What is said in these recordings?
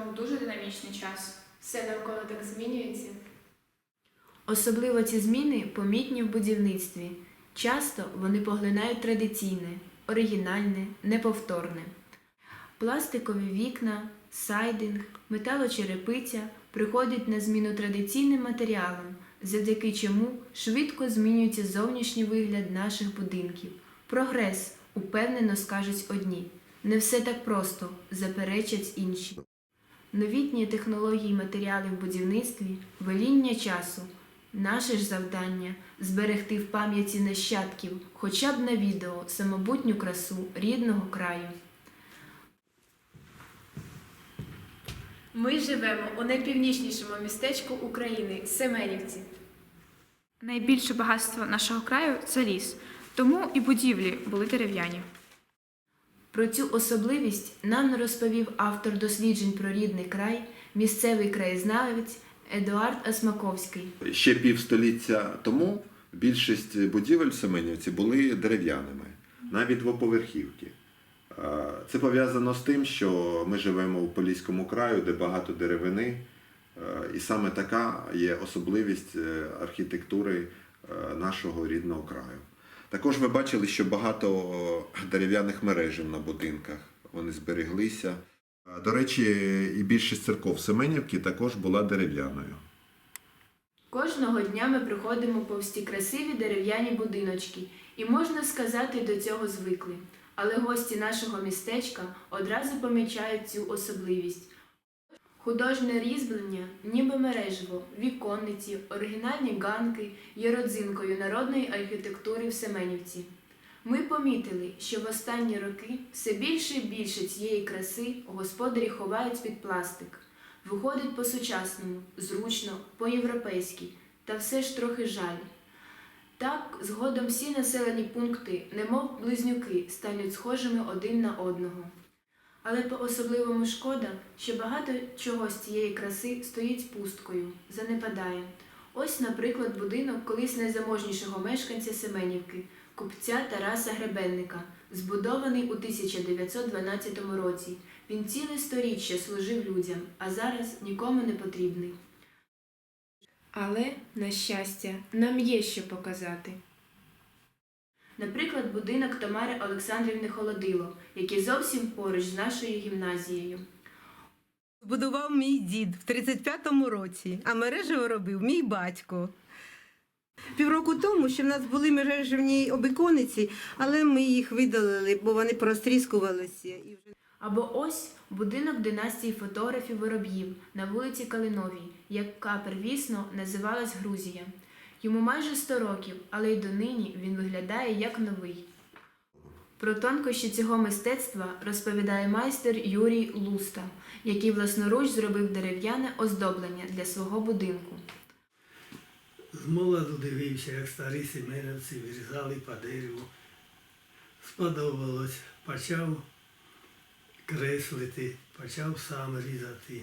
Живемо в дуже динамічний час. Все навколо так змінюється. Особливо ці зміни помітні в будівництві. Часто вони поглинають традиційне, оригінальне, неповторне. Пластикові вікна, сайдинг, металочерепиця приходять на зміну традиційним матеріалам, завдяки чому швидко змінюється зовнішній вигляд наших будинків. Прогрес, упевнено скажуть одні. Не все так просто, заперечать інші. Новітні технології і матеріали в будівництві, веління часу. Наше ж завдання зберегти в пам'яті нащадків хоча б на відео самобутню красу рідного краю. Ми живемо у найпівнічнішому містечку України Семенівці. Найбільше багатство нашого краю це ліс, тому і будівлі були дерев'яні. Про цю особливість нам розповів автор досліджень про рідний край, місцевий краєзнавець Едуард Осмаковський. Ще півстоліття тому більшість будівель в Семенівці були дерев'яними, навіть двоповерхівки. Це пов'язано з тим, що ми живемо у Поліському краю, де багато деревини, і саме така є особливість е, архітектури е, нашого рідного краю. Також ви бачили, що багато дерев'яних мережів на будинках вони збереглися. До речі, і більшість церков Семенівки також була дерев'яною. Кожного дня ми приходимо повз ті красиві дерев'яні будиночки, і можна сказати, до цього звикли. Але гості нашого містечка одразу помічають цю особливість. Художнє різьблення, ніби мережево, віконниці, оригінальні ганки є родзинкою народної архітектури в Семенівці. Ми помітили, що в останні роки все більше і більше цієї краси господарі ховають під пластик. Виходить по-сучасному, зручно, по-європейськи, та все ж трохи жаль. Так, згодом всі населені пункти, немов близнюки, стануть схожими один на одного. Але по-особливому шкода, що багато чого з цієї краси стоїть пусткою, занепадає. Ось, наприклад, будинок колись найзаможнішого мешканця Семенівки, купця Тараса Гребенника, збудований у 1912 році. Він ціле сторіччя служив людям, а зараз нікому не потрібний. Але, на щастя, нам є що показати. Наприклад, будинок Тамари Олександрівни Холодило, який зовсім поруч з нашою гімназією. Збудував мій дід в 35-му році, а мережево робив мій батько. Півроку тому, що в нас були мережевні обікониці, але ми їх видалили, бо вони простріскувалися. Або ось будинок династії фотографів Вороб'їв на вулиці Калиновій, яка первісно називалась Грузія. Йому майже 100 років, але й донині він виглядає як новий. Про тонкощі цього мистецтва розповідає майстер Юрій Луста, який власноруч зробив дерев'яне оздоблення для свого будинку. З молоду дивився, як старі семеновці вирізали по дереву. Сподобалось, почав креслити, почав сам різати.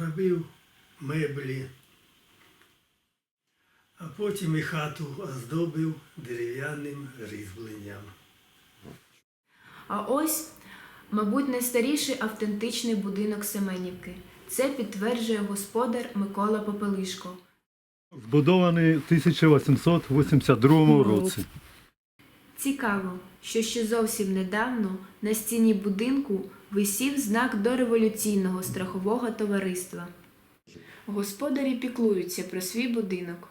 Робив меблі, а потім і хату оздобив дерев'яним різьбленням. А ось, мабуть, найстаріший автентичний будинок Семенівки. Це підтверджує господар Микола Попелишко. Збудований в 1882 році. Цікаво, що ще зовсім недавно на стіні будинку висів знак дореволюційного страхового товариства. Господарі піклуються про свій будинок.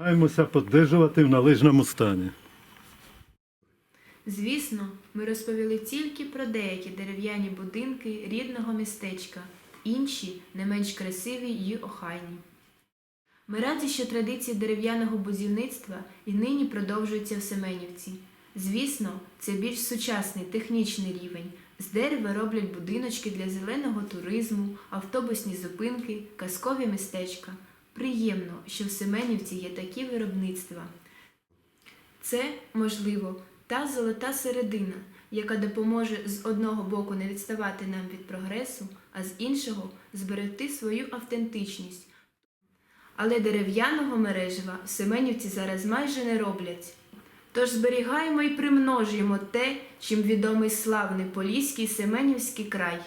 Маємося підтримувати в належному стані. Звісно, ми розповіли тільки про деякі дерев'яні будинки рідного містечка, інші не менш красиві й охайні. Ми раді, що традиції дерев'яного будівництва і нині продовжуються в Семенівці. Звісно, це більш сучасний технічний рівень. З дерева роблять будиночки для зеленого туризму, автобусні зупинки, казкові містечка. Приємно, що в Семенівці є такі виробництва. Це, можливо, та золота середина, яка допоможе з одного боку не відставати нам від прогресу, а з іншого зберегти свою автентичність. Але дерев'яного мережева в Семенівці зараз майже не роблять. Тож зберігаємо і примножуємо те, чим відомий славний Поліський Семенівський край.